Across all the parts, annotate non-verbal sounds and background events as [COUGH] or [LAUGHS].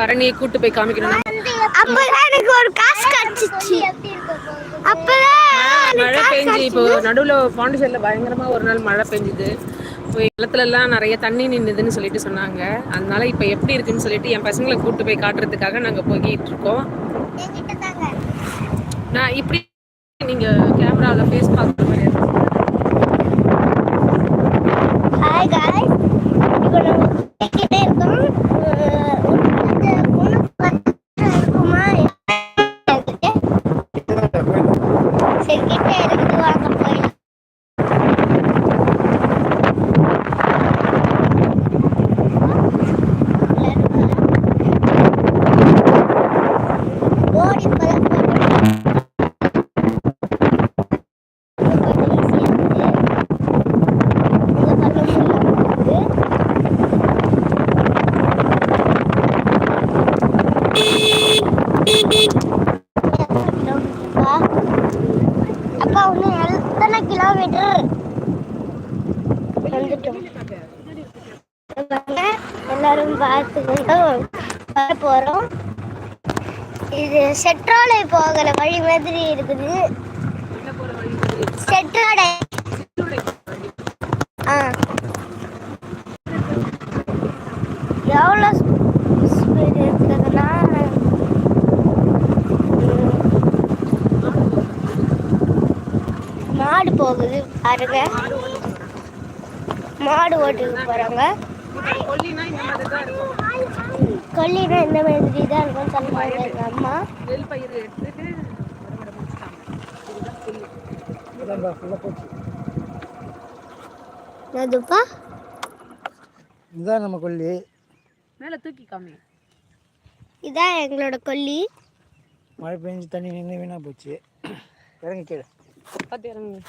பரணியை கூட்டு போய் காமிக்கணும். அப்பதான் எனக்கு ஒரு காசு கிடைச்சிச்சு. அப்பதான் மழை பெஞ்சு இப்போ நடுவில் பாண்டிச்சேரியில் பயங்கரமா ஒரு நாள் மழை பெஞ்சுது. இப்போ நிலத்துல எல்லாம் நிறைய தண்ணி நின்னுதுன்னு சொல்லிட்டு சொன்னாங்க. அதனால இப்போ எப்படி இருக்குன்னு சொல்லிட்டு என் பசங்களை கூட்டு போய் காட்டுறதுக்காக நாங்க போய்கிட்டு இருக்கோம். நான் இப்படி நீங்க கேமராவில் ஃபேஸ் பார்க்குற மாதிரி. ஹாய் காய்ஸ் இப்போ நம்ம கேட்டே இருக்கோம் அஹ் இந்த பொண்ணு பக்கத்துல இருக்குமா என்கிட்ட? சரி கிட்ட இருக்குது வாங்க போயிடலாம் ஓடி இப்பதான் போயிட்டு கொஞ்சம் ஈஸியாக இருக்குது இங்க பக்கத்துல இருக்குது கிலோமீட்டர்ப்பா அப்பா இன்னும் எத்தனை கிலோமீட்டர் வந்துட்டோம் வாங்க, எல்லாரும் பார்த்துக்கிட்டு வர போறோம் இது செட்ரோலை போகிற வழி மாதிரி இருக்குது. செட்ரோடை ஆ. எவ்வளோ ஸ்பீடு இருக்குதுன்னா? மாடு போகுது பாருங்க. மாடு ஓட்டுக்கு போறாங்க. கொல்லினா இந்த மாதிரி தான் இருக்கும். சொல்லுவாங்க எங்க அம்மா. நெல் பயிர் எடுத்துட்டு அறுவடை முடிச்சிட்டாங்க. இதுதான் கொல்லி அதுப்பா இதுதான் நம்ம கொல்லி. மேலே தூக்கி காமி. இதான் எங்களோட கொல்லி. மழை பெஞ்சு தண்ணி நின்று வீணாக போச்சு. இறங்கி கீழே. பார்த்து இறங்குங்க.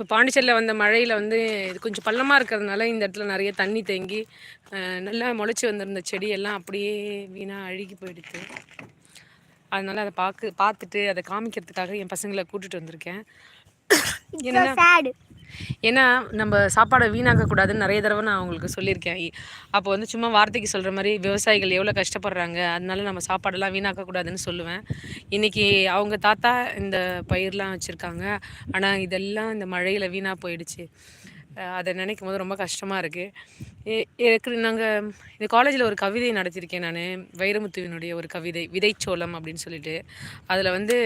இப்போ பாண்டிச்சேரியில் வந்த மழையில் வந்து இது கொஞ்சம் பள்ளமாக இருக்கிறதுனால இந்த இடத்துல நிறைய தண்ணி தேங்கி நல்லா முளைச்சி வந்திருந்த செடியெல்லாம் அப்படியே வீணாக அழுகி போயிடுது. அதனால் அதை பார்க்க பார்த்துட்டு அதை காமிக்கிறதுக்காக என் பசங்களை கூட்டிகிட்டு வந்திருக்கேன். சேடு. ஏன்னா நம்ம சாப்பாடை வீணாக்க கூடாதுன்னு நிறைய தடவை நான் அவங்களுக்கு சொல்லியிருக்கேன். அப்போ வந்து சும்மா வார்த்தைக்கு சொல்கிற மாதிரி விவசாயிகள் எவ்வளோ கஷ்டப்படுறாங்க அதனால நம்ம சாப்பாடெல்லாம் வீணாக்க கூடாதுன்னு சொல்லுவேன். இன்னைக்கு அவங்க தாத்தா இந்த பயிர்லாம் வச்சுருக்காங்க. ஆனால் இதெல்லாம் இந்த மழையில் வீணாக போயிடுச்சு. அதை நினைக்கும் போது ரொம்ப கஷ்டமாக இருக்குது நாங்கள் இந்த காலேஜில் ஒரு கவிதை நடத்தியிருக்கேன் நான். வைரமுத்துவினுடைய ஒரு கவிதை விதைச்சோளம் அப்படின்னு சொல்லிட்டு. அதில் வந்து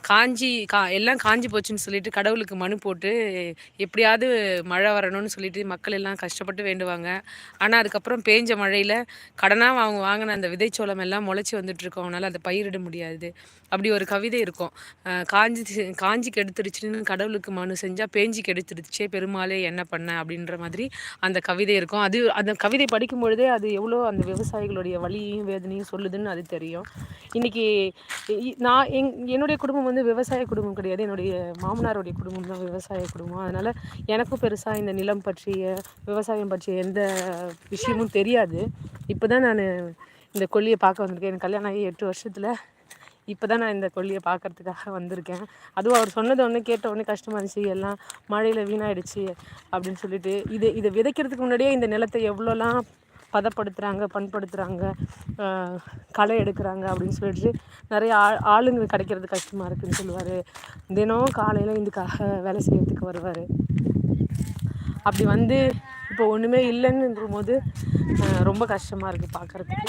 காஞ்சி கா எல்லாம் காஞ்சி போச்சுன்னு சொல்லிட்டு கடவுளுக்கு மனு போட்டு எப்படியாவது மழை வரணும்னு சொல்லிட்டு மக்கள் எல்லாம் கஷ்டப்பட்டு வேண்டுவாங்க. ஆனால் அதுக்கப்புறம் பேஞ்ச மழையில் கடனாக அவங்க வாங்கின அந்த விதைச்சோளம் எல்லாம் முளைச்சி வந்துட்டுருக்கோம் அவனால் அதை பயிரிட முடியாது. அப்படி ஒரு கவிதை இருக்கும். காஞ்சி காஞ்சி கெடுத்துருச்சுன்னு கடவுளுக்கு மனு செஞ்சால் பேஞ்சி கெடுத்துருச்சே பெருமாளே என்ன பண்ண அப்படின்ற மாதிரி அந்த கவிதை இருக்கும். அது அந்த கவிதை படிக்கும் பொழுதே அது எவ்வளோ அந்த விவசாயிகளுடைய வலியையும் வேதனையும் சொல்லுதுன்னு அது தெரியும். இன்றைக்கி நான் எங் என்னுடைய குடும்பம் வந்து விவசாய குடும்பம் கிடையாது. என்னுடைய மாமனாருடைய குடும்பம் தான் விவசாய குடும்பம். அதனால் எனக்கும் பெருசாக இந்த நிலம் பற்றிய விவசாயம் பற்றிய எந்த விஷயமும் தெரியாது. இப்போ தான் நான் இந்த கொல்லியை பார்க்க வந்திருக்கேன். எனக்கு கல்யாணம் ஆகி எட்டு வருஷத்தில் இப்போ தான் நான் இந்த கொல்லியை பார்க்கறதுக்காக வந்திருக்கேன். அதுவும் அவர் சொன்னதை ஒன்று கேட்ட உடனே கஷ்டமாக இருந்துச்சு. எல்லாம் மழையில் வீணாயிடுச்சு அப்படின்னு சொல்லிட்டு இது இதை விதைக்கிறதுக்கு முன்னாடியே இந்த நிலத்தை எவ்வளோலாம் பதப்படுத்துகிறாங்க பண்படுத்துகிறாங்க களை எடுக்கிறாங்க அப்படின்னு சொல்லிட்டு நிறைய ஆள் ஆளுங்க கிடைக்கிறது கஷ்டமாக இருக்குதுன்னு சொல்லுவார். தினம் காலையில் இதுக்காக வேலை செய்கிறதுக்கு வருவார். அப்படி வந்து இப்போ ஒன்றுமே இல்லைன்னுன்ற போது ரொம்ப கஷ்டமாக இருக்குது பார்க்குறதுக்கு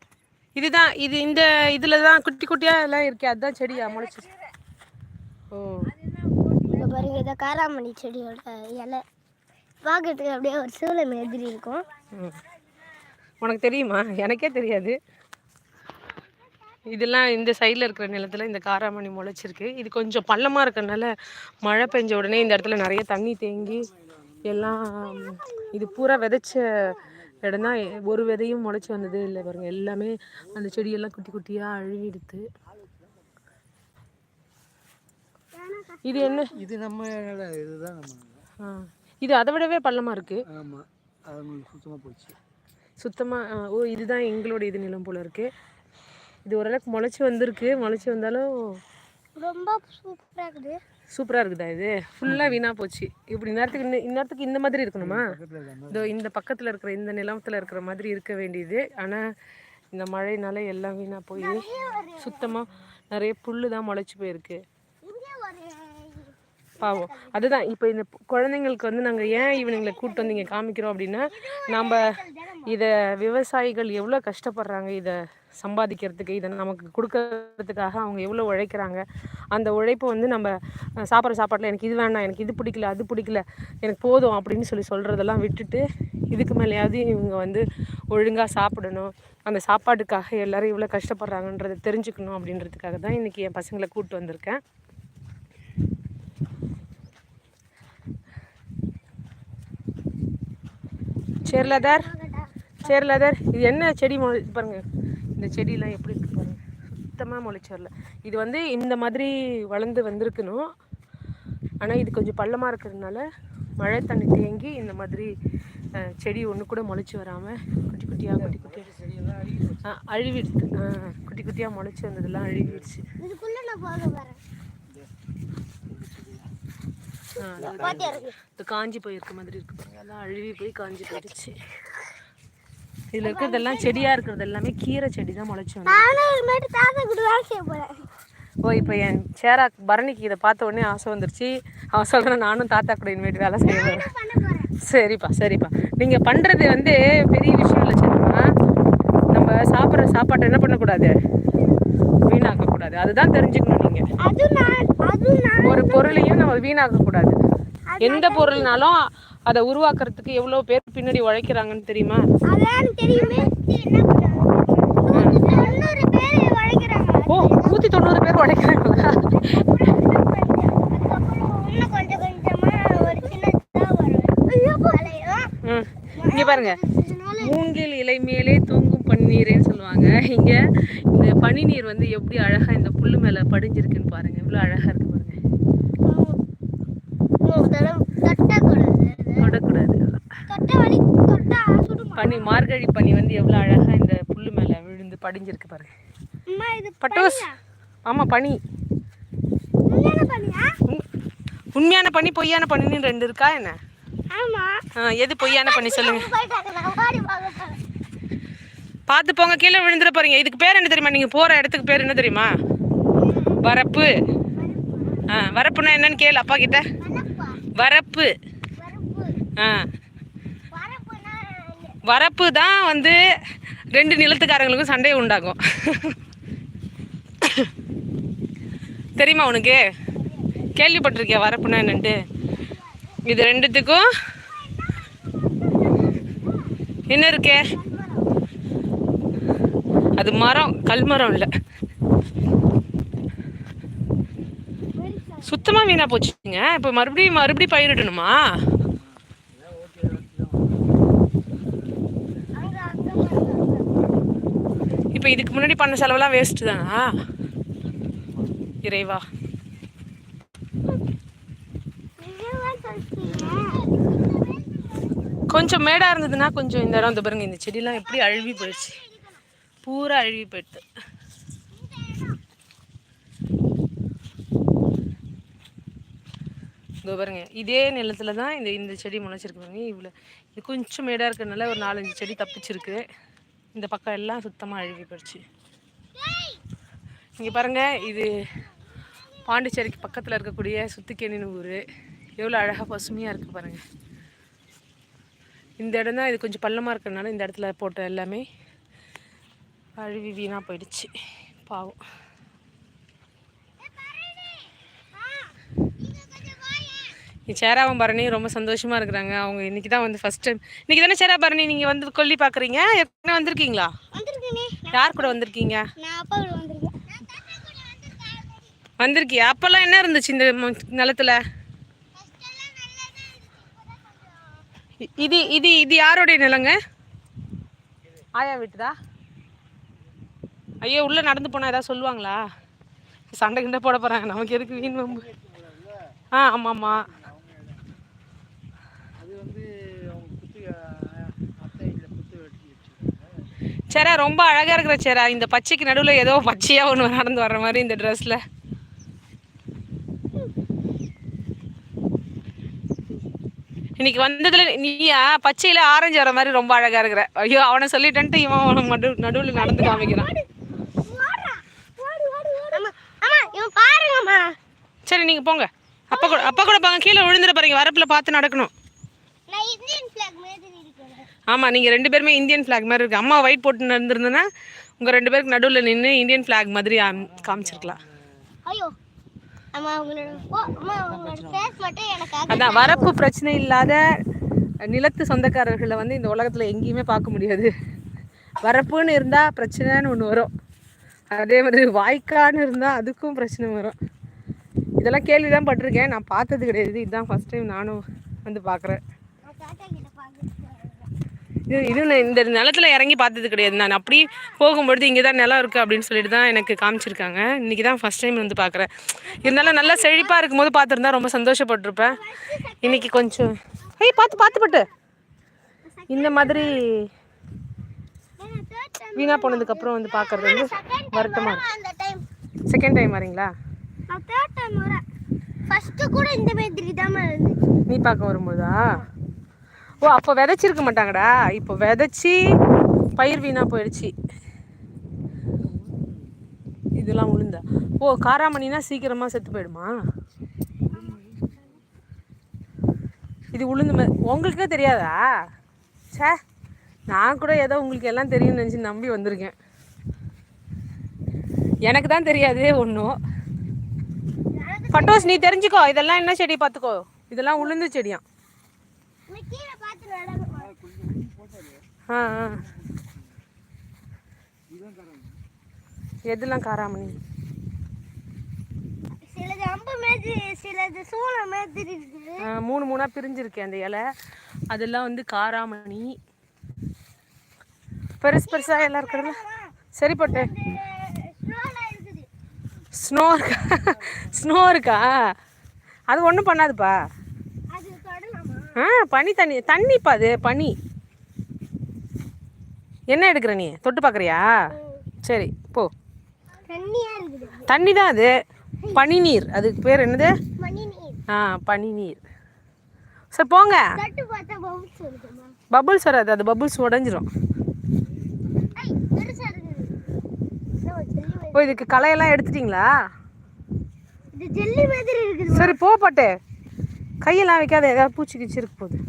இதுதான் இது இந்த இதில் தான் குட்டி குட்டியாக எல்லாம் இருக்கே அதுதான் செடியா முளைச்சி ஓ. இங்க பாருங்க இதை காராமணி செடியோட இலை. பார்க்கறதுக்கு அப்படியே ஒரு சூளை மாதிரி இருக்கும். உனக்கு தெரியுமா? எனக்கே தெரியாது. இதெல்லாம் இந்த சைடில் இருக்கிற நிலத்துல இந்த காராமணி முளைச்சிருக்கு. இது கொஞ்சம் பள்ளமாக இருக்கறனால மழை பெஞ்ச உடனே இந்த இடத்துல நிறைய தண்ணி தேங்கி எல்லாம் இது பூரா விதைச்ச இடம் தான் ஒரு விதையும் முளைச்சி வந்தது இல்லை பாருங்க. எல்லாமே அந்த செடியெல்லாம் குட்டி குட்டியாக அழுவிடுது இது என்ன? இது நம்ம இதுதான் நம்ம இது அதை விடவே பள்ளமாக இருக்குது ஆமாம் அது சுத்தமாக போச்சு. சுத்தமாக ஓ இதுதான் எங்களோட இது நிலம் போல இருக்கு. இது ஓரளவுக்கு முளைச்சி வந்திருக்கு. முளைச்சி வந்தாலும் ரொம்ப சூப்பராக இருக்குது. சூப்பராக இருக்குதா இது? ஃபுல்லாக வீணாக போச்சு. இப்படி நேரத்துக்கு இந்த இந்நேரத்துக்கு இந்த மாதிரி இருக்கணுமா? இதோ இந்த பக்கத்தில் இருக்கிற இந்த நிலத்தில் இருக்கிற மாதிரி இருக்க வேண்டியது. ஆனால் இந்த மழைனால எல்லாம் வீணாக போய் சுத்தமாக நிறைய புல்லு தான் முளைச்சி போயிருக்கு. பாவம். அதுதான் இப்போ இந்த குழந்தைங்களுக்கு வந்து நாங்கள் ஏன் இவனுங்களை கூப்பிட்டு வந்து இங்கே காமிக்கிறோம் அப்படின்னா நம்ம இதை விவசாயிகள் எவ்வளோ கஷ்டப்படுறாங்க இதை சம்பாதிக்கிறதுக்கு இதை நமக்கு கொடுக்கறதுக்காக அவங்க எவ்வளோ உழைக்கிறாங்க அந்த உழைப்பு வந்து நம்ம சாப்பிட்ற சாப்பாட்டில் எனக்கு இது வேணாம் எனக்கு இது பிடிக்கல அது பிடிக்கல எனக்கு போதும் அப்படின்னு சொல்லி சொல்கிறதெல்லாம் விட்டுட்டு இதுக்கு மேலேயாவது இவங்க வந்து ஒழுங்காக சாப்பிடணும் அந்த சாப்பாட்டுக்காக எல்லாரும் இவ்வளோ கஷ்டப்படுறாங்கன்றதை தெரிஞ்சுக்கணும் அப்படின்றதுக்காக தான் இன்றைக்கி என் பசங்களை கூப்பிட்டு வந்திருக்கேன். சேர்லதர் சேர்லதர் இது என்ன செடி முளை பாருங்க. இந்த செடியெலாம் எப்படி இருக்கு பாருங்க சுத்தமாக முளைச்சரல. இது வந்து இந்த மாதிரி வளர்ந்து வந்திருக்கணும். ஆனால் இது கொஞ்சம் பள்ளமாக இருக்கிறதுனால மழை தண்ணி தேங்கி இந்த மாதிரி செடி ஒன்று கூட முளைச்சி வராமல் குட்டி குட்டியாக குட்டி குட்டியாக அழுவிடுது. ஆ குட்டி குட்டியாக முளைச்சி வந்ததெல்லாம் அழுவிடுச்சு. காஞ்சி போயிருக்க மாதிரி இருக்கு பாருங்க. அதான் அழுவி போய் காஞ்சி போயிடுச்சு. இதில் இருக்கிறதெல்லாம் செடியாக இருக்கிறது எல்லாமே கீரை செடி தான் முளைச்சி வந்து ஓ இப்போ என் சேரா பரணிக்கு இதை பார்த்த உடனே ஆசை வந்துருச்சு. அவன் சொல்கிறேன் நானும் தாத்தா கூட இனிமேட்டு வேலை போகிறேன் சரிப்பா சரிப்பா. நீங்கள் பண்ணுறது வந்து பெரிய விஷயம் இல்லை சரிம்மா நம்ம சாப்பிட்ற சாப்பாட்டை என்ன பண்ணக்கூடாது? வீணாக்கக்கூடாது. அதுதான் தெரிஞ்சுக்கணும் நீங்கள் ஒரு பொருளையும் நம்ம வீணாக்கக்கூடாது. எந்த பொருள்னாலும் அதை உருவாக்குறதுக்கு எவ்வளோ பேர் பின்னாடி உழைக்கிறாங்கன்னு தெரியுமா? ஓ நூற்றி தொண்ணூறு பேர் உழைக்கிறாங்களா? இங்கே பாருங்க. மூங்கில் இலை மேலே தூங்கும் பன்னீரேன்னு சொல்லுவாங்க. இங்கே இந்த பனி நீர் வந்து எப்படி அழகாக இந்த புல்லு மேலே படிஞ்சிருக்குன்னு பாருங்க. இவ்வளோ அழகாக இருக்கு பாருங்க. தொடக்கூடாது. பனி மார்கழி பனி வந்து எவ்வளோ அழகாக இந்த புல்லு மேலே விழுந்து படிஞ்சிருக்கு பாருங்க. இது பட்டோஸ். ஆமாம் பனி. உண்மையான பனி பொய்யான பனின்னு ரெண்டு இருக்கா என்ன? ஆ, எது பொய்யான பனி சொல்லுங்க. பார்த்து போங்க கீழே விழுந்துட போறீங்க. இதுக்கு பேர் என்ன தெரியுமா? நீங்கள் போகிற இடத்துக்கு பேர் என்ன தெரியுமா? வரப்பு. ஆ வரப்புனா என்னன்னு கேளு அப்பா கிட்ட. வரப்பு. வரப்பு ஆ. வரப்பு தான் வந்து ரெண்டு நிலத்துக்காரங்களுக்கும் சண்டையை உண்டாகும் தெரியுமா உனக்கு? கேள்விப்பட்டிருக்கியா வரப்புனா என்னன்ட்டு? இது ரெண்டுத்துக்கும். என்ன இருக்கே? அது மரம் கல்மரம் இல்லை. சுத்தமாக வீணாக போச்சுங்க. இப்போ மறுபடியும் மறுபடியும் பயிரிடணுமா? இப்போ இதுக்கு முன்னாடி பண்ண செலவெல்லாம் வேஸ்ட்டு தானா? இறைவா. கொஞ்சம் மேடாக இருந்ததுன்னா கொஞ்சம் இந்த இடம் இந்த பாருங்க இந்த செடியெலாம் எப்படி அழுவி போயிடுச்சு. பூரா அழுவி போயிடுது. இதோ பாருங்க இதே நிலத்தில் தான் இந்த இந்த செடி முளைச்சிருக்கு பாருங்க இவ்வளோ இது கொஞ்சம் மேடாக இருக்கிறதுனால ஒரு நாலஞ்சு செடி தப்பிச்சிருக்கு. இந்த பக்கம் எல்லாம் சுத்தமாக அழுகி போயிடுச்சு. இங்கே பாருங்க இது பாண்டிச்சேரிக்கு பக்கத்தில் இருக்கக்கூடிய சுத்திக்கேணின்னு ஊர். எவ்வளோ அழகாக பசுமையாக இருக்குது பாருங்கள் இந்த இடம் தான் இது கொஞ்சம் பள்ளமாக இருக்கிறதுனால இந்த இடத்துல போட்ட எல்லாமே அழுவி வீணாக போயிடுச்சு. பாவம் நீ சேராவும் பரணி ரொம்ப சந்தோஷமாக இருக்கிறாங்க. அவங்க இன்றைக்கி தான் வந்து ஃபஸ்ட் டைம் இன்றைக்கி தானே சேரா பரணி? நீங்கள் வந்து கொல்லி பார்க்குறீங்க ஏற்கனவே வந்திருக்கீங்களா? யார் கூட வந்திருக்கீங்க? வந்திருக்கியா? அப்போல்லாம் என்ன இருந்துச்சு இந்த நிலத்துல? இது இது இது யாருடைய நிலங்க? ஆயா வீட்டுதா? ஐயோ உள்ளே நடந்து போனால் ஏதாவது சொல்லுவாங்களா? சண்டை கிண்டை போட போகிறாங்க நமக்கு எதுக்கு வீண் வம்பு? ஆ ஆமாம் ஆமாம் அது வந்து அவங்க குத்து அத்தை வீட்டில் குத்து வெட்டி வச்சுருக்காங்க சேரா ரொம்ப அழகாக இருக்கிற சேரா. இந்த பச்சைக்கு நடுவில் ஏதோ பச்சையாக ஒன்று நடந்து வர்ற மாதிரி இந்த ட்ரெஸ்ஸில் இன்னைக்கு வந்ததுல நீயா? பச்சையில ஆரஞ்சு வர மாதிரி ரொம்ப அழகா இருக்கிற. ஐயோ அவனை சொல்லிட்டேன்ட்டு இவன் அவனை நடு நடுவில் நடந்து காமிக்கிறான். சரி நீங்க போங்க. அப்பா கூட அப்பா கூட போங்க கீழே விழுந்துட பாருங்க. வரப்புல பார்த்து நடக்கணும். நான் இந்தியன் ஃபிளாக் மாதிரி இருக்கிறேன் ஆமா நீங்க ரெண்டு பேருமே இந்தியன் ஃபிளாக் மாதிரி இருக்கு. அம்மா ஒயிட் போட்டு இருந்திருந்தேன்னா உங்க ரெண்டு பேருக்கு நடுவில் நின்று இந்தியன் ஃபிளாக் மாதிரி காமிச்சிருக்கலாம். ஐயோ அம்மா உங்களோட போ- அம்மா உங்களோட ஃபேஸ் மட்டும் எனக்காக அதான் வரப்பு பிரச்சனை இல்லாத நிலத்து சொந்தக்காரர்களை வந்து இந்த உலகத்துல எங்கேயுமே பார்க்க முடியாது. வரப்புன்னு இருந்தா பிரச்சனைன்னு ஒன்று வரும். அதே மாதிரி வாய்க்கான்னு இருந்தா அதுக்கும் பிரச்சனை வரும். இதெல்லாம் கேள்வி தான் பட்டிருக்கேன். நான் பார்த்தது கிடையாது. இதுதான் ஃபர்ஸ்ட் டைம் நானும் வந்து பார்க்குறேன் நான் தாத்தா கிட்ட பார்க்க இது இது இந்த நிலத்துல இறங்கி பார்த்தது கிடையாது. நான் அப்படி போகும்பொழுது இங்கே தான் நிலம் இருக்குது அப்படின்னு சொல்லிட்டு தான் எனக்கு காமிச்சிருக்காங்க. இன்றைக்கி தான் ஃபஸ்ட் டைம் வந்து பார்க்குறேன். இருந்தாலும் நல்லா செழிப்பாக இருக்கும்போது பார்த்துருந்தா ரொம்ப சந்தோஷப்பட்டிருப்பேன். இன்னைக்கு கொஞ்சம் ஏய் பார்த்து பார்த்து பட்டு. இந்த மாதிரி வீணாக போனதுக்கப்புறம் வந்து பார்க்குறது வந்து வருத்தமாக செகண்ட் டைம் வரீங்களா? ஃபர்ஸ்ட் கூட இந்த மாதிரி தான் நீ பார்க்க வரும்போதா? ஓ அப்போ விதைச்சிருக்க மாட்டாங்கடா. இப்போ விதைச்சி பயிர் வீணாக போயிடுச்சு. இதெல்லாம் உளுந்தா. ஓ காராமணினா சீக்கிரமாக செத்து போயிடுமா? இது உளுந்து உங்களுக்கே தெரியாதா? ச்சே நான் கூட ஏதோ உங்களுக்கு எல்லாம் தெரியும்னு நினச்சி நம்பி வந்திருக்கேன். எனக்கு தான் தெரியாது ஒன்றும் பட்டோஸ் நீ தெரிஞ்சுக்கோ. இதெல்லாம் என்ன செடி பார்த்துக்கோ இதெல்லாம் உளுந்து செடியாம் நான் கீழே பார்த்து நடக்கணும் ஆ ஆ. எதெல்லாம் காராமணி? சிலது அம்பு மாதிரி சிலது சூளம் மாதிரி இருக்குது. ஆ, மூணு மூணாக பிரிஞ்சிருக்கு அந்த இலை. அதெல்லாம் வந்து காராமணி. பெருசு பெருசாக எல்லாம் இருக்கிறது சரி போட்டு. ஸ்னோ இருக்கா? ஸ்னோ இருக்கா? அது ஒன்றும் பண்ணாதுப்பா. ஆ பனி தண்ணி தண்ணிப்பா அது பனி. என்ன எடுக்கிற நீ? தொட்டு பார்க்குறியா சரி போ. தண்ணி தான் அது. பனி நீர் அதுக்கு பேர் என்னது? ஆ பனி நீர் சரி போங்க. பபுள்ஸ் வராது. அது பபுள்ஸ் உடஞ்சிரும். ஓ இதுக்கு களையெல்லாம் எடுத்துட்டீங்களா? சரி போ பாட்டு. கையெல்லாம் வைக்காத. ஏதாவது பூச்சி கிச்சி இருக்க போகுது.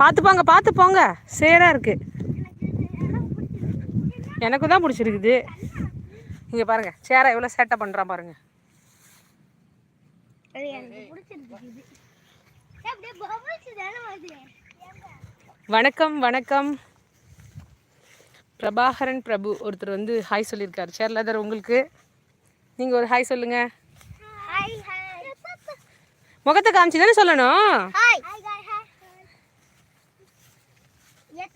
பார்த்து போங்க பார்த்து போங்க சேராக இருக்கு. எனக்கு தான் பிடிச்சிருக்குது. இங்கே பாருங்க சேரா எவ்வளோ சேட்டை பண்ணுறான் பாருங்க. அது எனக்கு பிடிச்சிருக்கு இது. ஏய், அப்படியே பவுன்ஸ் தானே வருது வணக்கம் வணக்கம். பிரபாகரன் பிரபு ஒருத்தர் வந்து ஹாய் சொல்லியிருக்காரு. சேர்லதர் உங்களுக்கு? நீங்கள் ஒரு ஹாய் சொல்லுங்க. ஹாய் ஹாய் முகத்தை காமிச்சு தானே சொல்லணும் ஹாய் ஹாய் ஹாய் எத்தனை பேர் பார்த்துன்னு இருக்காங்க ஓ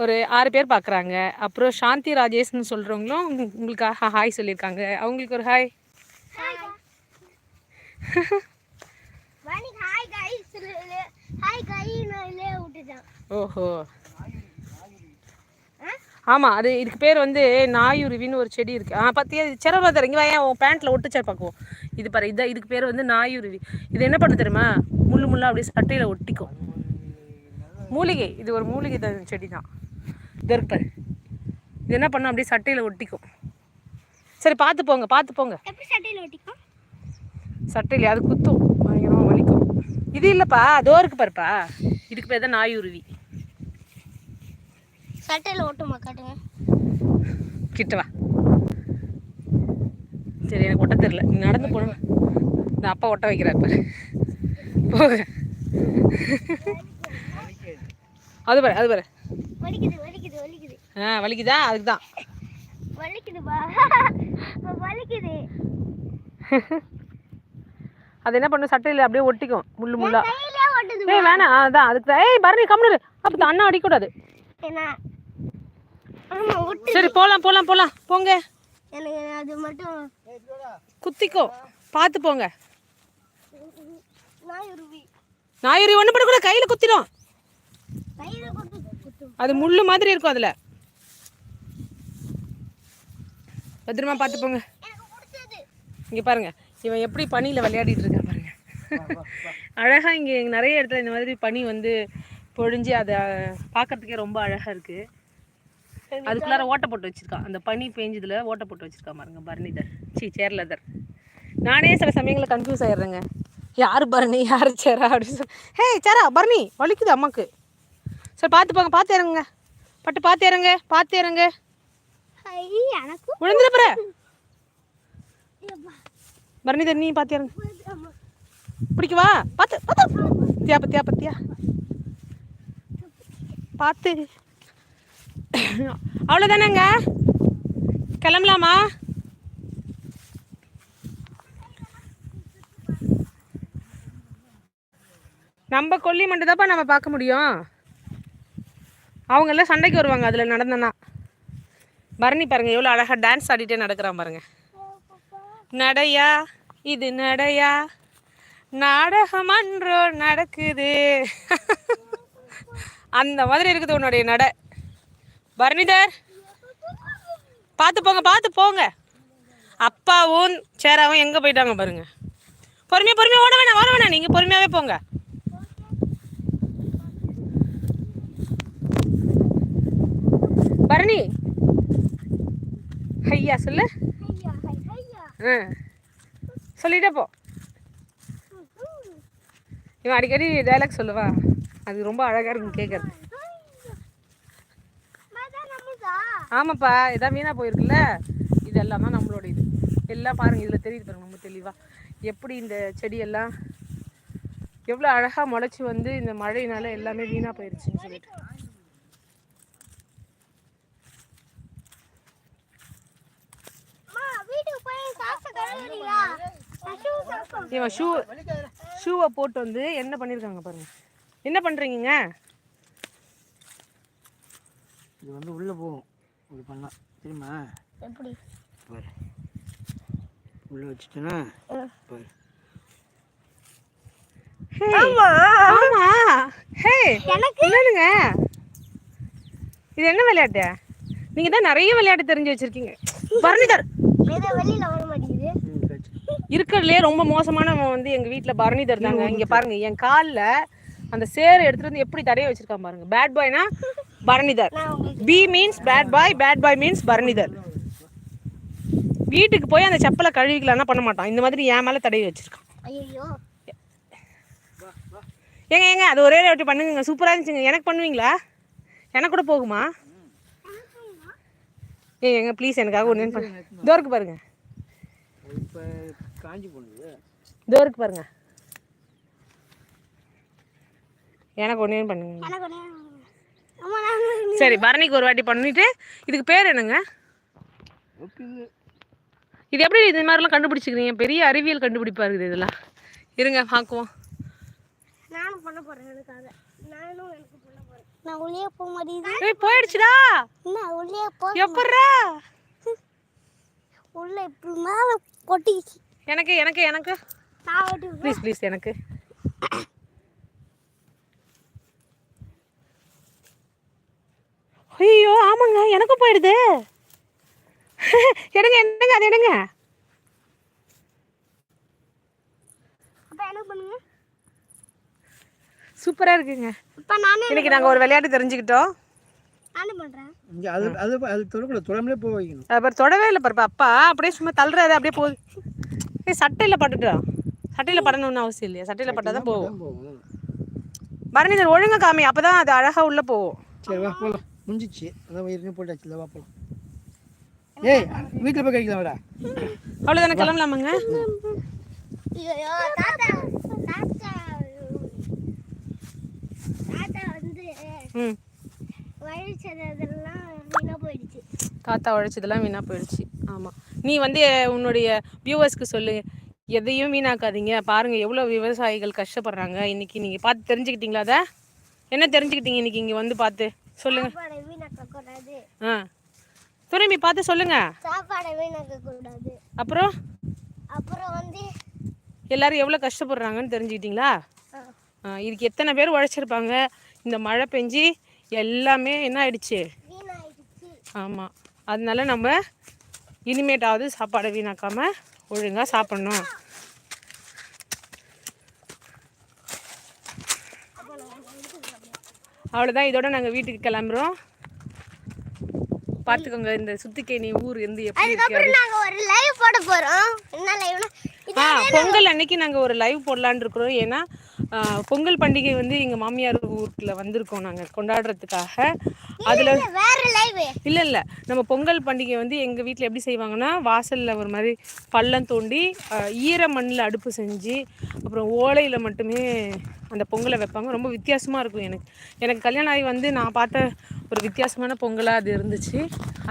ஒரு ஆறு பேர் பார்க்குறாங்க அப்புறம் சாந்தி ராஜேஷ்னு சொல்கிறவங்களும் உங்களுக்காக ஹாய் சொல்லியிருக்காங்க. அவங்களுக்கு ஒரு ஹாய் ஓஹோ? ஆமாம் அது இதுக்கு பேர் வந்து நாயுருவின்னு ஒரு செடி இருக்குது ஆ பார்த்தியா இது சிரவதர் இங்கே வாயன் உன் பேண்ட்டில் ஒட்டுச்சா பார்க்குவோம் இது பாரு இதான் இதுக்கு பேர் வந்து நாயுருவி. இது என்ன பண்ணு தெரியுமா? முள்ளு முள்ளா அப்படியே சட்டையில் ஒட்டிக்கும். மூலிகை. இது ஒரு மூலிகை செடி தான் பாரு இது என்ன பண்ணும்? அப்படியே சட்டையில் ஒட்டிக்கும். சரி பார்த்து போங்க பார்த்து போங்க. சட்டையில் ஒட்டிக்கும்? சட்டையில் அது குத்தும். பயங்கரமாக வலிக்கும். இது இல்லைப்பா அதோ இருக்கு பாருப்பா. இதுக்கு பேர் தான் நாயுருவி. சட்டையில் ஒட்டுமா காட்டுங்க. கிட்ட வா. சரி எனக்கு ஒட்ட தெரியல. நீ நடந்து போன இந்த அப்பா ஒட்ட வைக்கிறார் பாரு. போக அது பாரு அது பாரு. வலிக்குது வலிக்குது வலிக்குது. ஆ வலிக்குதா? அதுக்கு தான் வலிக்குதுப்பா. வலிக்குது. அது என்ன பண்ணும்? சட்டையில் அப்படியே ஒட்டிக்கும் முள்ளு முள்ளா. ஏய் வேணாம். அதான் அதுக்கு தான் ஏய் பரணி கம்முனு அப்போ அண்ணா அடிக்கூடாது. சரி போகலாம் போகலாம் போகலாம் போங்க. அது மட்டும் குத்திக்கோ. பார்த்து போங்க. நாய் உருவி நாயுரி ஒன்று பண்ண கூட கையில் குத்திடும் அது முள்ளு மாதிரி இருக்கும் அதில். பத்திரமா பார்த்து போங்க இங்கே பாருங்க. இவன் எப்படி பனியில் விளையாடிட்டு இருக்கான் பாருங்க. அழகாக இங்கே நிறைய இடத்துல இந்த மாதிரி பனி வந்து பொழிஞ்சு அதை பார்க்கறதுக்கே ரொம்ப அழகாக இருக்குது அதுக்குள்ளார ஓட்டை போட்டு வச்சிருக்கான். அந்த பனி பேஞ்சதுல ஓட்டை போட்டு வச்சிருக்கான் பாருங்க பரணிதர். சி சேர்லதர். நானே சில சமயங்களில் கன்ஃபியூஸ் ஆயிடுறேங்க. யார் பரணி? யார் சேரா? அப்படின்னு சொல்லி ஹே சேரா பரணி வலிக்குது அம்மாக்கு. சரி பார்த்து போங்க பார்த்து இறங்குங்க. பட்டு பார்த்து இறங்க பார்த்து இறங்க. விழுந்துட போற பரணிதர் நீ பார்த்து இறங்க. பிடிக்கவா பார்த்து பார்த்து. பத்தியா பத்தியா பத்தியா பார்த்து. அவ்வளோதானேங்க கிளம்பலாமா? நம்ம கொல்லி மட்டும் தான்ப்பா நம்ம பார்க்க முடியும். அவங்க எல்லாம் சண்டைக்கு வருவாங்க அதில் நடந்தனா. பரணி பாருங்க எவ்வளோ அழகாக டான்ஸ் ஆடிட்டே நடக்கிறான் பாருங்க. நடையா இது நடையா? நாடகமன்றோ நடக்குது. அந்த மாதிரி இருக்குது உன்னுடைய நடை. பரணிதர் பார்த்து போங்க பார்த்து போங்க. அப்பாவும் சேராவும் எங்கே போயிட்டாங்க பாருங்க. பொறுமையாக பொறுமையாக ஓட வேணாம் ஓட வேணாம். நீங்கள் பொறுமையாகவே போங்க. பரணி. ஐயா சொல்லு. ஆ. சொல்லிட்டே போ. இவன் அடிக்கடி டைலாக் சொல்லுவா. அது ரொம்ப அழகாக இருக்கும் கேட்குறது ஆமாப்பா இதான் வீணாக போயிருக்குல்ல? இதெல்லாம் தான் நம்மளோட இது எல்லாம் பாருங்கள் இதில் தெரியுது பாருங்க ரொம்ப தெளிவாக எப்படி இந்த செடியெல்லாம் எவ்வளோ அழகாக முளைச்சி வந்து இந்த மழையினால எல்லாமே வீணாக போயிருச்சுன்னு சொல்லிட்டு அம்மா வீட்டுக்கு போய் சாப்பிட்டு கழுவுறீங்களா பசு சாப்பிடும் இவன் ஷூ ஷூவை போட்டு வந்து என்ன பண்ணியிருக்காங்க பாருங்க. என்ன பண்ணுறீங்க இது வந்து உள்ளே போகும். இப்படி பண்ணா. தெரியுமா? எப்படி? பாரு. உள்ளே வச்சுட்டேன்னா பாரு. என்னங்க இது என்ன விளையாட்டு? நீங்க தான் நிறைய விளையாட்டு தெரிஞ்சு வச்சிருக்கீங்க. [LAUGHS] பரணிதர் வெளியில வர மாட்டேங்குது. ம், கட்சி. இருக்கிறதுலே ரொம்ப மோசமானவன் வந்து எங்க வீட்ல பரணிதர் தாங்க இங்க பாருங்க என் கால்ல அந்த சேரை எடுத்துட்டு வந்து எப்படி தடைய வச்சிருக்கான் பாருங்க. Bad பாய்னா Bharanidhar B means bad boy bad boy means Bharanidhar வீட்டுக்கு போய் அந்த செப்பலை கழுவிக்கலாம்னா பண்ண மாட்டான். இந்த மாதிரி என் மேல தடவி வச்சிருக்கான். ஐயோ ஏங்க ஏங்க அது ஒரே வாட்டி பண்ணுங்க சூப்பராக இருந்துச்சுங்க. எனக்கு பண்ணுவீங்களா? எனக்கு கூட போகுமா? ஏ ஏங்க ப்ளீஸ் எனக்காக ஒன்று பண்ணு தோருக்கு பாருங்க. காஞ்சி போனது. தோருக்கு பாருங்க. எனக்கு ஒன்று பண்ணுங்க நான் சரி பரணிக்கு ஒரு வாட்டி பண்ணிட்டு இதுக்கு பேர் என்னங்க? இது இது எப்படி இது மாதிரிலாம் கண்டுபிடிச்சிக்கிறீங்க? பெரிய அறிவியல் கண்டுபிடிப்பா இருக்குது இதெல்லாம். இருங்க பார்க்குவோம். நானும் பண்ண போறேன் எனக்காக. நானும் எனக்கு பண்ண போறேன். நான் உள்ளே போக மாட்டேங்குது ஏய் போயிடுச்சுடா. என்ன உள்ளே போ. எப்பட்றா? உள்ள இப்படி மேல கொட்டிக்கிச்சு. எனக்கு எனக்கு எனக்கு. ப்ளீஸ் ப்ளீஸ் எனக்கு. ஐயோ ஆமாங்க எனக்கும் போயிடுது. எடுங்க என்னங்க அது எடுங்க. அப்ப என்ன பண்ணுங்க. சூப்பராக இருக்குங்க. இப்ப நானே இன்னைக்கு நாங்கள் ஒரு விளையாட்டு தெரிஞ்சுக்கிட்டோம். நானே பண்றேன். இங்கே அது அது அது தொடக்கூடாது தொடர்ந்து போக வைக்கணும். அப்புறம் தொடவே இல்லை பாருப்பா அப்பா அப்படியே சும்மா தள்ளுறது அப்படியே போகுது. ஏய் சட்டையில் பட்டுட்டோம் சட்டையில் படணும்னு அவசியம் இல்லையா? சட்டையில் பட்டால் தான் போகும். பரணிதர் ஒழுங்கா காமி. அப்போ தான் அது அழகாக உள்ளே போகும். சரி வா போகலாம் முடிஞ்சிச்சு. அதான் வயிறு போட்டாச்சு வா போகலாம் ஏய் வீட்டில் போய் கழிக்கலாம் வாடா. அவ்வளோதானே கிளம்பலாமாங்க? ஐயோ தாத்தா தாத்தா. தாத்தா வந்து ம். வழிச்சதெல்லாம் வீணாக போயிடுச்சு. தாத்தா உழைச்சதெல்லாம் வீணாக போயிடுச்சு. ஆமாம் நீ வந்து உன்னுடைய வியூவர்ஸ்க்கு சொல்லு. எதையும் வீணாக்காதீங்க. பாருங்க எவ்வளோ விவசாயிகள் கஷ்டப்படுறாங்க. இன்னைக்கு நீங்கள் பார்த்து தெரிஞ்சுக்கிட்டீங்களா அதை? என்ன தெரிஞ்சுக்கிட்டீங்க இன்னைக்கு? இங்கே வந்து பார்த்து சொல்லுங்க. ஆ. துறைமி பார்த்து சொல்லுங்க. அப்புறம்? அப்புறம் வந்து எல்லாரும் எவ்வளோ கஷ்டப்படுறாங்கன்னு தெரிஞ்சுக்கிட்டீங்களா? இதுக்கு எத்தனை பேர் உழைச்சிருப்பாங்க? இந்த மழை பெஞ்சு எல்லாமே என்ன ஆயிடுச்சு? ஆமாம் அதனால நம்ம இனிமேட்டாவது சாப்பாடை வீணாக்காம ஒழுங்காக சாப்பிட்ணும். அவ்வளோதான் இதோட நாங்கள் வீட்டுக்கு கிளம்புறோம். பார்த்துக்கோங்க இந்த சுத்திக்கேணி ஊர் வந்து எப்படி இருக்கு அதுக்கப்புறம் நாங்க ஒரு லைவ் போட போறோம். என்ன லைவ்னா ஆ பொங்கல் அன்னைக்கு நாங்கள் ஒரு லைவ் போடலான்னு இருக்கிறோம். ஏன்னா பொங்கல் பண்டிகை வந்து எங்கள் மாமியார் ஊரில் வந்திருக்கோம் நாங்கள் கொண்டாடுறதுக்காக. அதில் இல்லை இல்லை நம்ம பொங்கல் பண்டிகை வந்து எங்கள் வீட்டில் எப்படி செய்வாங்கன்னா வாசலில் ஒரு மாதிரி பள்ளம் தோண்டி ஈர மண்ணில் அடுப்பு செஞ்சு அப்புறம் ஓலையில் மட்டுமே அந்த பொங்கலை வைப்பாங்க. ரொம்ப வித்தியாசமாக இருக்கும் எனக்கு. எனக்கு கல்யாணம் ஆகி வந்து நான் பார்த்த ஒரு வித்தியாசமான பொங்கலாக அது இருந்துச்சு.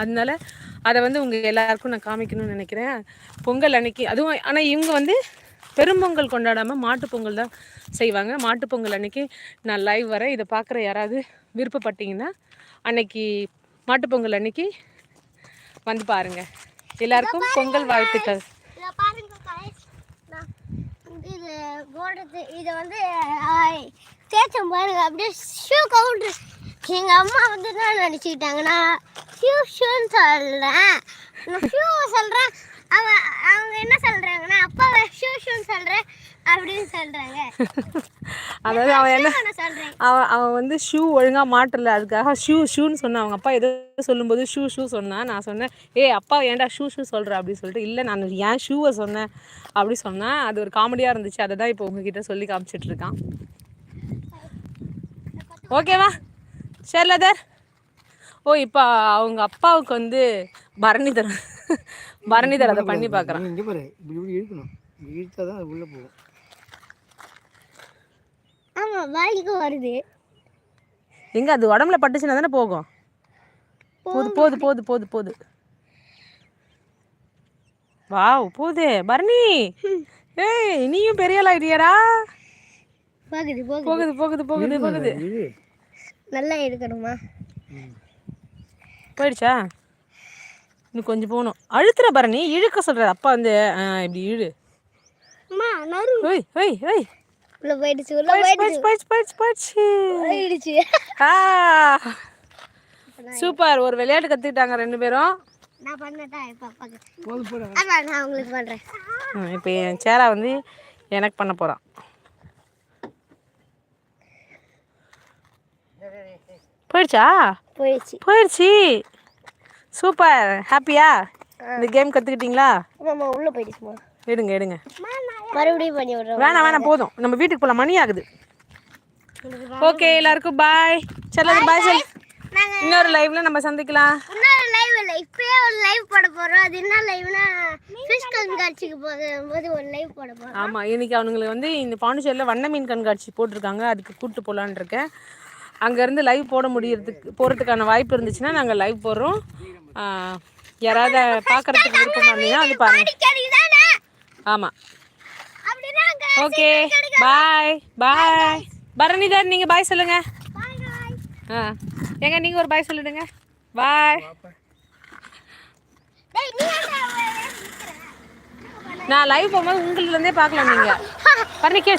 அதனால அதை வந்து உங்கள் எல்லாருக்கும் நான் காமிக்கணும்னு நினைக்கிறேன். பொங்கல் அன்னைக்கு அதுவும் ஆனால் இவங்க வந்து பெரும்பொங்கல் கொண்டாடாமல் மாட்டுப் பொங்கல் தான் செய்வாங்க. மாட்டுப் பொங்கல் அன்னைக்கு நான் லைவ் வரேன். இதை பார்க்குற யாராவது விருப்பப்பட்டீங்கன்னா அன்னைக்கு மாட்டுப் பொங்கல் அன்னைக்கு வந்து பாருங்க. எல்லாருக்கும் பொங்கல் வாழ்த்துக்கள். இத. நான் இது போடுறது இதை வந்து தேய்ச்சம் பாருங்க. அப்படியே ஷூ கவுண்டர் எங்கள் அம்மா வந்து என்ன நினச்சிக்கிட்டாங்கன்னா ஷூ ஷூன்னு சொல்கிறேன் நான் ஷூ சொல்கிறேன் அவ அவங்க என்ன சொல்கிறாங்கன்னா அப்பாவை ஷூ ஷூன்னு சொல்கிறேன் அப்படின்னு சொல்கிறாங்க [LAUGHS] அதாவது அவன் என்ன அவன் அவன் வந்து ஷூ ஒழுங்காக மாட்டல. அதுக்காக ஷூ ஷூன்னு சொன்னான் அவங்க அப்பா ஏதோ சொல்லும்போது ஷூ ஷூ சொன்னான் நான் சொன்னேன் ஏய் அப்பா ஏன்டா ஷூ ஷூ சொல்கிற அப்படின்னு சொல்லிட்டு இல்லை நான் ஏன் ஷூவை சொன்னேன்? அப்படி சொன்னேன் அது ஒரு காமெடியாக இருந்துச்சு. அதை தான் இப்போ உங்ககிட்ட சொல்லி காமிச்சிட்டு இருக்கான். ஓகேவா ஷெர்லதர் ஓ இப்போ அவங்க அப்பாவுக்கு வந்து பரணிதர் பரணிதர் அதை பண்ணி பார்க்குறான். இங்கே பாரு இப்படி இப்படி இழுக்கணும். இழுத்தா தான் அது உள்ளே போகும். ஆமாம் வாய்க்கு வருது. எங்க அது உடம்புல பட்டுச்சுன்னா தானே போகும்? போது போது போது போது போது. வாவ் போகுது பரணி ஏய் நீயும் பெரிய ஆள் ஆயிட்டியாடா? போகுது போகுது. போகுது போகுது போகுது நல்லா இருக்கணுமா? போயிடுச்சா? இன்னும் கொஞ்சம் போகணும். அழுத்துற பரணி இழுக்க சொல்ற. அப்பா வந்து இப்படி இழு. சூப்பர். ஒரு விளையாட்டு கத்துக்கிட்டாங்க ரெண்டு பேரும். இப்போ என் சேரா வந்து எனக்கு பண்ண போகிறான் போயிடுச்சா? போயிடுச்சு. போயிடுச்சு. சூப்பர். ஹாப்பியா இந்த கேம் கற்றுக்கிட்டீங்களா ஆமாம்மா உள்ள போயிடுச்சுமா எடுங்க எடுங்க. மறுபடியும் பண்ணி விடுறோம் வேணாம் வேணாம் போதும். நம்ம வீட்டுக்கு போகலாம் மணி ஆகுது. ஓகே எல்லாருக்கும் பாய் செல்லது பாய் சொல் நாங்க இன்னொரு லைவ்ல நம்ம சந்திக்கலாம். இன்னொரு லைவ் இல்லை. இப்பயே ஒரு லைவ் போட போறோம். அது என்ன லைவ்னா ஃபிஷ் கண்காட்சிக்கு போகும்போது ஒரு லைவ் போட போறோம். ஆமாம் இன்னைக்கு அவனுங்களுக்கு வந்து இந்த பாண்டிச்சேரியில் வண்ண மீன் கண்காட்சி போட்டிருக்காங்க. அதுக்கு கூப்பிட்டு போகலான்னு இருக்கேன். அங்கேருந்து லைவ் போட முடியறதுக்கு போகிறதுக்கான வாய்ப்பு இருந்துச்சுன்னா நாங்கள் லைவ் போடுறோம். யாராவது பார்க்கறதுக்கு விருப்பமா இருந்தீங்கன்னா வந்து பாருங்க. ஆமாம் ஓகே பாய் பாய். பரணிதர் நீங்கள் பாய் சொல்லுங்க. ஆ ஏங்க நீங்கள் ஒரு பாய் சொல்லிடுங்க. பாய். நான் லைவ் போகும்போது உங்களிலேருந்தே பார்க்கலாம் நீங்கள் [LAUGHS] பரணிக்கு